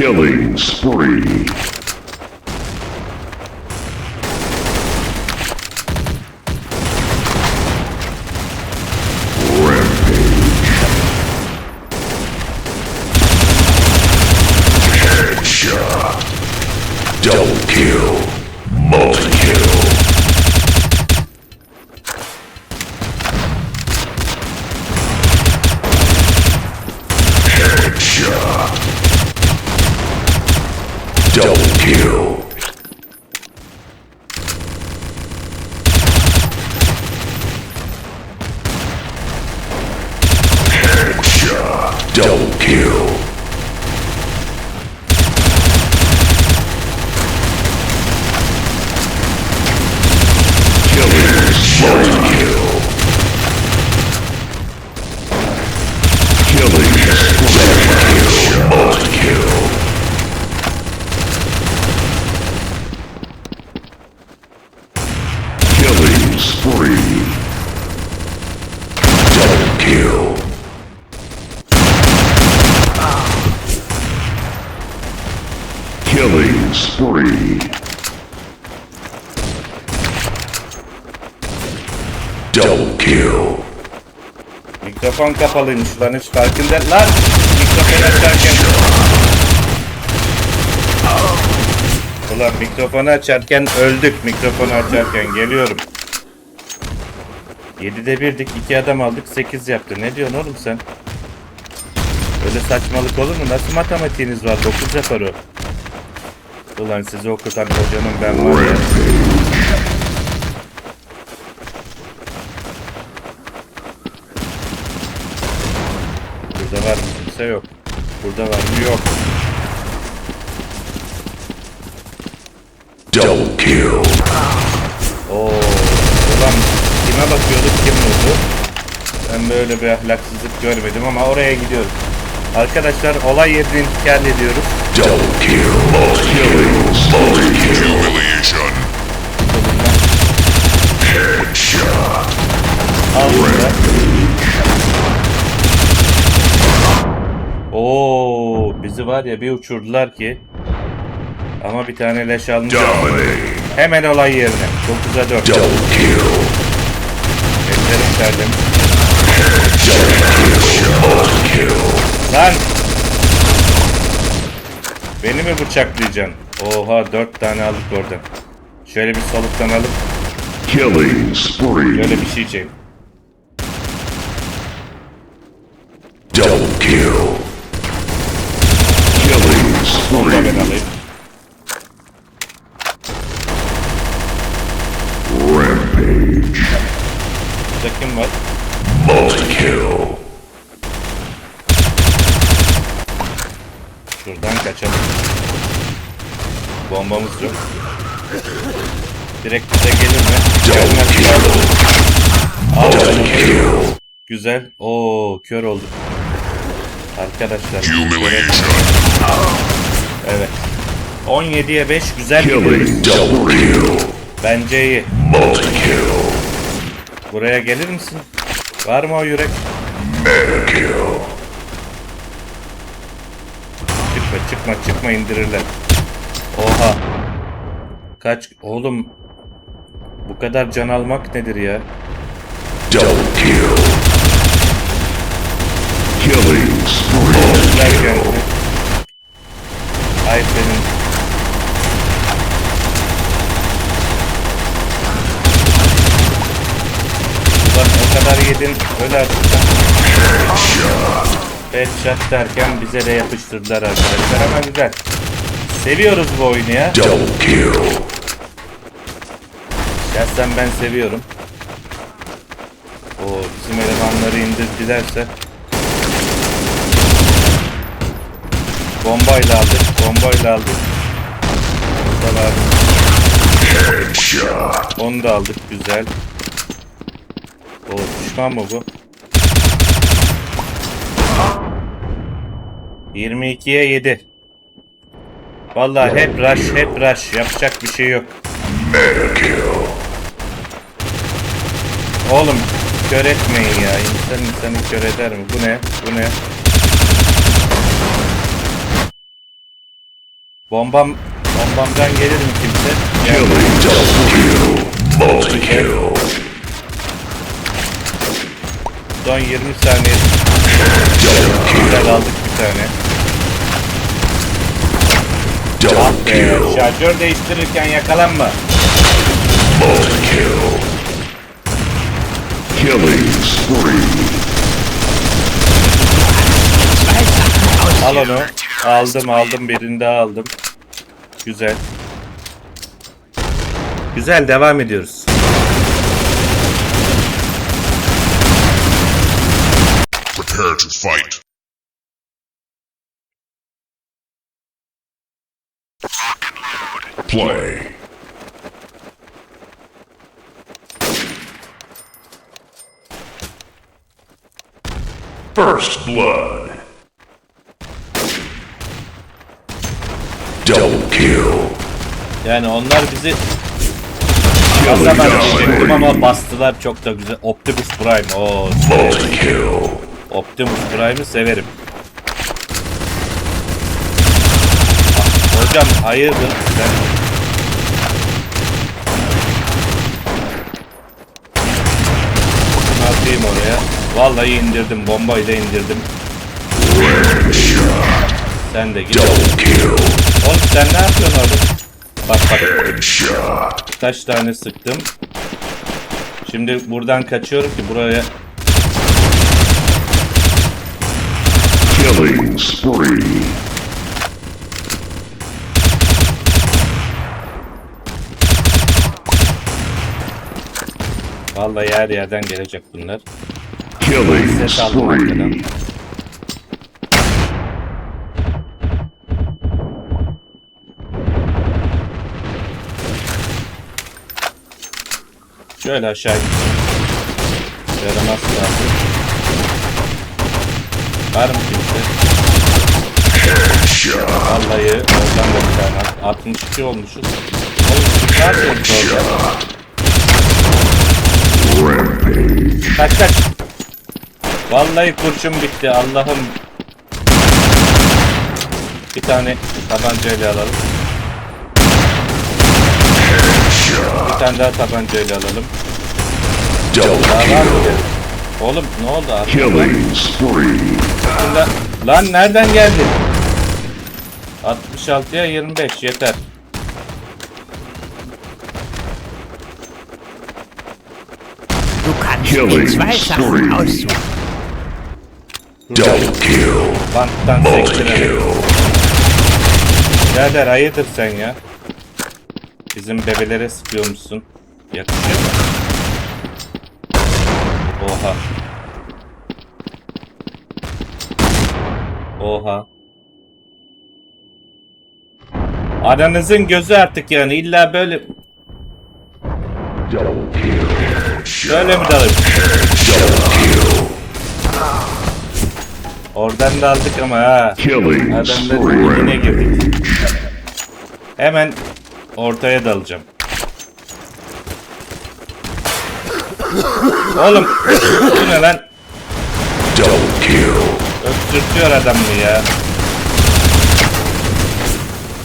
Killing spree. Double kill. Multi kill. Killing spree. Double kill. Mikrofon kapalıymış lan hiç farkında. Lan mikrofon açarken. Ulan mikrofonu açarken öldük. Mikrofonu açarken geliyorum. 7'de birdik. 2 adam aldık. 8 yaptı. Ne diyorsun oğlum sen? Öyle saçmalık olur mu? Nasıl matematiğiniz var? 9 yapar o. Ulan sizi okutan kocanın ben var ya. Burada var mı? Kimse yok. Burada var mı? Yok. Double kill. Oo. Ulan kime bakıyorduk kim vurdu? Ben böyle bir ahlaksızlık görmedim ama oraya gidiyoruz. Arkadaşlar olay yerini intikal ediyoruz. Double kill. Multi kills. Multi kill. Humiliation. Headshot. Oo, bizi var ya bir uçurdular ki. Ama bir tane leş. Dominate. Hemen olay yerine. 9'a 4. Double kill. Ellerim. Lan! Beni mi bıçaklayacaksın? Oha dört tane aldık oradan. Şöyle bir soluktan alıp Killing spree. şöyle bir şey çek. Double kill. Killing Bunu da ben spree. alayım. Rampage. Burada kim var? Multi kill. Şuradan kaçalım. Bombamız yok. Direkt bize gelir mi? Gelmez. Güzel. Oo kör olduk. Arkadaşlar. Evet. 17'ye 5 güzel kill. Bence iyi. Buraya gelir misin? Var mı o yürek? Çıkma çıkma çıkma indirirler. Oha. Kaç oğlum bu kadar can almak nedir ya? Double kill. Killing spree. Ay senin Ulan o kadar yedin öyle artık sen. Headshot derken bize de yapıştırdılar arkadaşlar ama güzel. Seviyoruz bu oyunu ya. Double kill. Şahsen ben seviyorum. O bizim elemanları indirdilerse Bombayla aldık, bombayla aldık. Burada var. Headshot. Onu da aldık, güzel. O düşman mı bu? 22'ye 7. Vallahi hep rush, hep rush. Yapacak bir şey yok. Oğlum kör etmeyin ya. İnsan insanı kör eder mi? Bu ne? Bu ne? Bombam bombamdan gelir mi kimse? Kill. Son 20 saniye. Güzel aldık bir tane. Ee, kill. şarjör değiştirirken yakalanma. Multi kill. Killing spree. Al onu. Aldım aldım birini daha aldım. Güzel. Güzel devam ediyoruz. Prepare to fight. Play. First blood. Double kill. Yani onlar bizi diyecektim dominating. ama bastılar çok da güzel. Optimus Prime. Oo, kill. Optimus Prime'ı severim. Hocam hayırdır sen? Şunu atayım oraya. Vallahi indirdim. Bombayla indirdim. Sen de git. Oğlum sen ne yapıyorsun orada? Bak bak kaç tane sıktım. Şimdi buradan kaçıyorum ki buraya Killing spree. Vallahi her yerden gelecek bunlar. Killing spree. Şöyle aşağı. Yaramaz lazım. Var mı kimse? Headshot. Vallahi oradan da bir tane at- 62 olmuşuz. Oğlum siz ne yapıyorsunuz orada? Rampage. Kaç kaç. Vallahi kurşun bitti Allah'ım. Bir tane tabancayla alalım. Bir tane daha tabancayla alalım. Daha var mı? kill. Oğlum ne oldu abi? Killing spree. Lan, lan nereden geldi? 66'ya 25 yeter. Killing zwei Sachen spree. aussuchen. Double kill. Banttan Multi sektirelim. kill. Birader hayırdır sen ya? Bizim bebelere sıkıyormuşsun. Yakışıyor mu? Oha. Oha. Aranızın gözü artık yani illa böyle Double kill. Şöyle mi kill. Oradan da aldık ama ha. Adamların spree. girdik. Hemen ortaya dalacağım. Oğlum bu ne lan? Öksürtüyor adamı ya.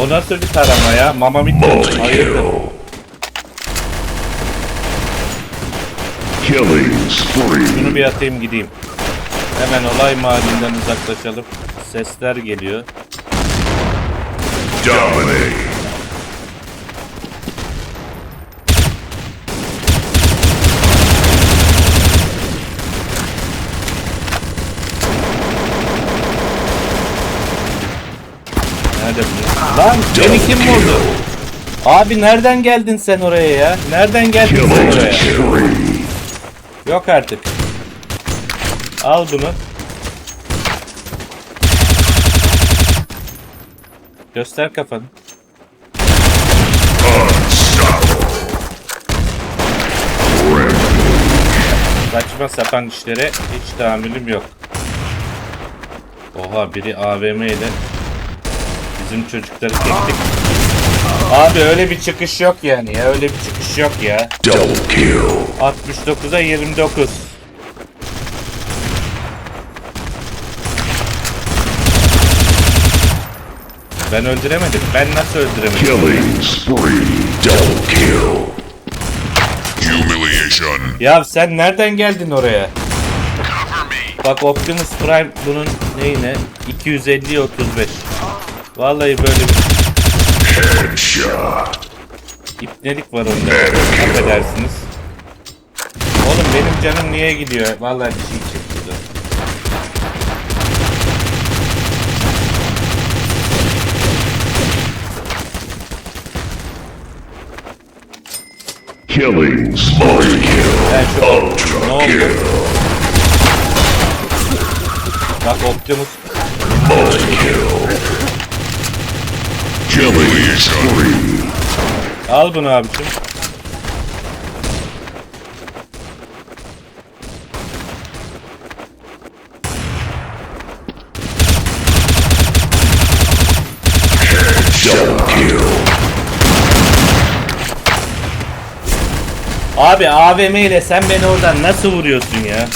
O nasıl bir tarama ya? Mama. Multi Hayırdır? Killing spree. Şunu bir atayım gideyim. Hemen olay mahallinden uzaklaşalım. Sesler geliyor. Dominate. Nerede bu? Lan beni kim vurdu? Abi nereden geldin sen oraya ya? Nereden geldin sen oraya? Yok artık. Al bunu. Göster kafanı. Saçma sapan işlere hiç tahammülüm yok. Oha biri AVM ile bizim çocukları çektik. Abi öyle bir çıkış yok yani ya öyle bir çıkış yok ya. Double kill. 69'a 29. Ben öldüremedim. Ben nasıl öldüremedim? Killing spree. Double kill. Humiliation. Ya sen nereden geldin oraya? Bak Optimus Prime bunun neyine? 250 35. Vallahi böyle bir. İpnelik var onda. Affedersiniz. Oğlum benim canım niye gidiyor? Vallahi bir şey dur. Killing şu ne Ultra kill. Bak Optimus Multi kill. Killing spree. al bunu abicim. Abi AVM ile sen beni oradan nasıl vuruyorsun ya?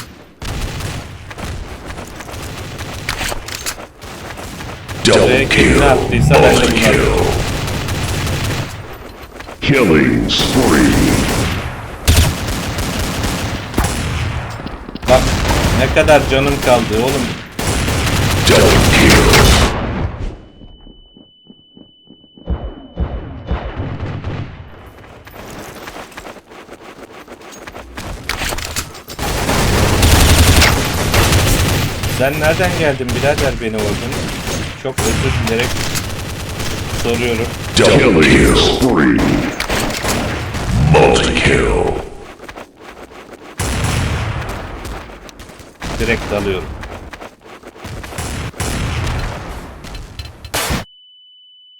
Double kill. ne yaptıysa ben de bunu. Killing spree. Bak ne kadar canım kaldı oğlum. Double kill. Sen nereden geldin birader beni vurdun? Çok özür dilerim. Soruyorum. Double kill spree. Multi kill. Direkt alıyorum.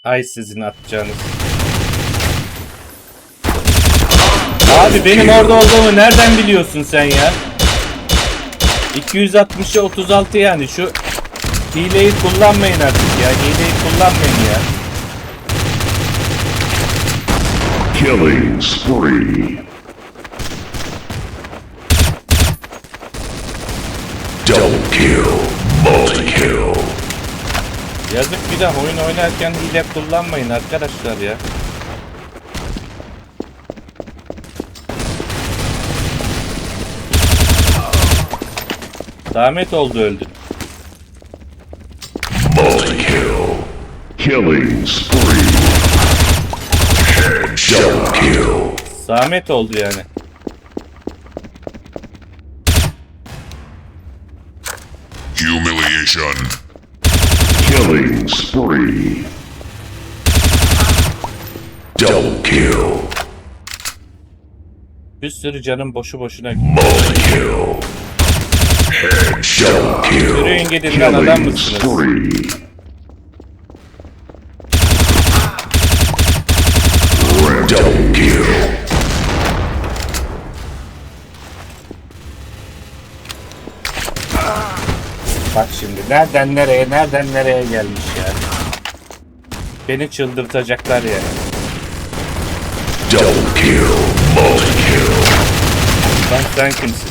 Ay sizin atacağınız. Abi benim orada olduğumu nereden biliyorsun sen ya? 260'a 36 yani şu hileyi kullanmayın artık ya. Hileyi kullanmayın ya. Killing spree. Double kill. Multi kill. Yazık bir de oyun oynarken hile kullanmayın arkadaşlar ya. Zahmet oldu öldün. Killing spree. Headshot. Kill. Zahmet oldu yani. Humiliation. Killing spree. Double kill. Bir sürü canım boşu boşuna Multi kill. Headshot. Kill. Yürüyün gidin lan adam mısınız? spree. Nereden nereye nereden nereye gelmiş ya. Beni çıldırtacaklar yani. Double kill. Kill. Lan sen kimsin?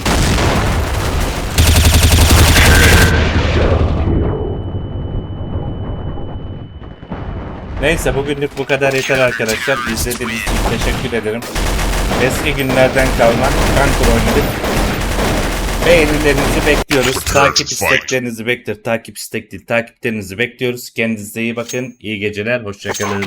Neyse bugünlük bu kadar yeter arkadaşlar. İzlediğiniz için teşekkür ederim. Eski günlerden kalma Conquer oynadık. Beğenilerinizi bekliyoruz. Takip isteklerinizi bekliyoruz. Takip istek değil, takiplerinizi bekliyoruz. Kendinize iyi bakın. İyi geceler. Hoşçakalın.